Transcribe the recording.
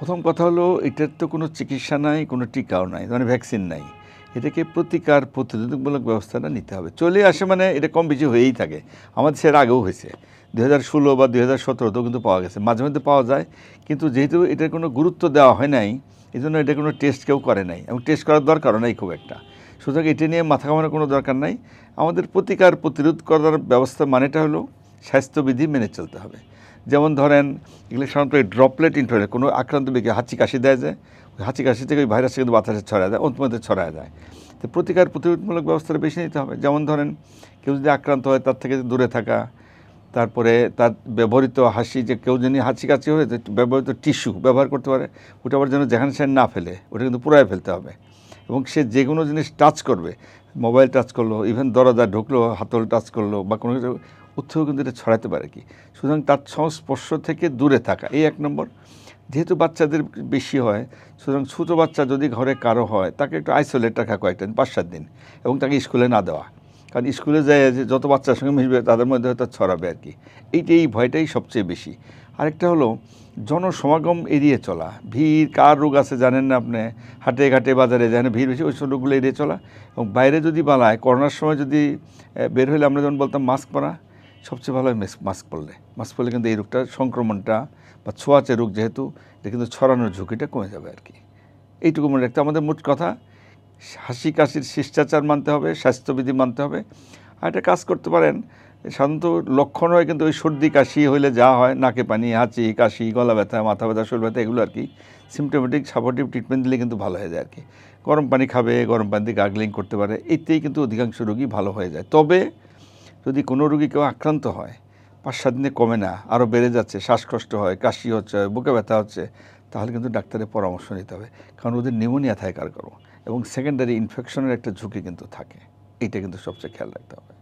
প্রথম কথা হলো, এটার তো কোনো চিকিৎসা নাই, কোনো টিকাও নাই মানে ভ্যাকসিন নাই। এটাকে প্রতিকার প্রতিরোধকমূলক ব্যবস্থাটা নিতে হবে। চলে আসে মানে এটা কম বেশি হয়েই থাকে। আমাদের সেটা আগেও হয়েছে। দু হাজার ষোলো বা দু হাজার সতেরোতেও কিন্তু পাওয়া গেছে। মাঝে মধ্যে পাওয়া যায়, কিন্তু যেহেতু এটার কোনো গুরুত্ব দেওয়া হয় নাই এই জন্য এটা কোনো টেস্ট কেউ করে নাই। এবং টেস্ট করার দরকারও নাই খুব একটা। সুতরাং এটা নিয়ে মাথা ঘামানোর কোনো দরকার নাই। আমাদের প্রতিকার প্রতিরোধ করার ব্যবস্থা মানেটা হলো, স্বাস্থ্যবিধি মেনে চলতে হবে। যেমন ধরেন, এগুলো সাধারণত ড্রপলেট ইনফেকশন কোনো আক্রান্ত ব্যক্তি হাঁচি কাশি দেয় যায় ওই হাঁচি কাশি থেকে ওই ভাইরাস কিন্তু বাতাসে ছড়ায় যায় অন্তমধ্যে ছড়ায় যায় তো প্রতিকার প্রতিরোধমূলক ব্যবস্থাটা বেশি নিতে হবে। যেমন ধরেন, কেউ যদি আক্রান্ত হয়, তার থেকে দূরে থাকা, তারপরে তার ব্যবহৃত হাসি যে, কেউ যদি হাঁচি কাশি হয়ে ব্যবহৃত টিস্যু ব্যবহার করতে পারে, ওটা আবার যেন যেখানে সেখানে না ফেলে, ওটা কিন্তু পুরাই ফেলতে হবে। এবং সে যে কোনো জিনিস টাচ করবে মোবাইল টাচ করল ইভেন দরজা ঢুকলো, হাতল টাচ করল, বা কোনো কিছু উৎসও কিন্তু এটা ছড়াতে পারে কি? সুতরাং তার সংস্পর্শ থেকে দূরে থাকা, এই এক নম্বর। যেহেতু বাচ্চাদের বেশি হয়, সুতরাং ছোটো বাচ্চা যদি ঘরে কারও হয়, তাকে একটু আইসোলেট রাখা কয়েকটা দিন পাঁচ সাত দিন, এবং তাকে স্কুলে না দেওয়া। কারণ স্কুলে যায় যে যত বাচ্চার সঙ্গে মিশবে, তাদের মধ্যে হয়তো ছড়াবে আর কি। এইটা এই ভয়টাই সবচেয়ে বেশি। আরেকটা হলো, জনসমাগম এড়িয়ে চলা। ভিড়, কার রোগ আছে জানেন না আপনি? হাটে ঘাটে বাজারে যেখানে ভিড় বেশি, ওই সব রোগগুলো এড়িয়ে চলা। এবং বাইরে যদি বালায় করোনার সময় যদি বের হলে আমরা যখন বলতাম, মাস্ক পরা। সবচেয়ে ভালো হয় মেস- মাস্ক পরলে। মাস্ক পরলে কিন্তু এই রোগটা, সংক্রমণটা বা ছোঁয়াচে রোগ যেহেতু, এটা কিন্তু ছড়ানোর ঝুঁকিটা কমে যাবে আর কি। এইটুকু মনে রাখতে আমাদের মোট কথা হাসি কাশির শিষ্টাচার মানতে হবে, স্বাস্থ্যবিধি মানতে হবে। আর একটা কাজ করতে পারেন, সাধারণত লক্ষণ হয় কিন্তু ওই সর্দি, কাশি হইলে যা হয়, নাকে পানি, হাঁচি, কাশি, গলা ব্যথা, মাথা ব্যথা, শরীর ব্যথা, এগুলো আর কি সিমটোমেটিক সাপোর্টিভ ট্রিটমেন্ট দিলে কিন্তু ভালো হয়ে যায় আর কি। গরম পানি খাবে, গরম পানি দিয়ে গার্গলিং করতে পারে, এতেই কিন্তু অধিকাংশ রোগী ভালো হয়ে যায়। তবে যদি কোনো রোগী কেউ আক্রান্ত হয় পাঁচ সাত দিনে কমে না, আরও বেড়ে যাচ্ছে, শ্বাসকষ্ট হয়, কাশি হচ্ছে, বুকে ব্যথা হচ্ছে, তাহলে কিন্তু ডাক্তারের পরামর্শ নিতে হবে। কারণ ওদের নিউমোনিয়া থাকে কার এবং সেকেন্ডারি ইনফেকশনের একটা ঝুঁকি কিন্তু থাকে। এইটা কিন্তু সবচেয়ে খেয়াল রাখতে হবে।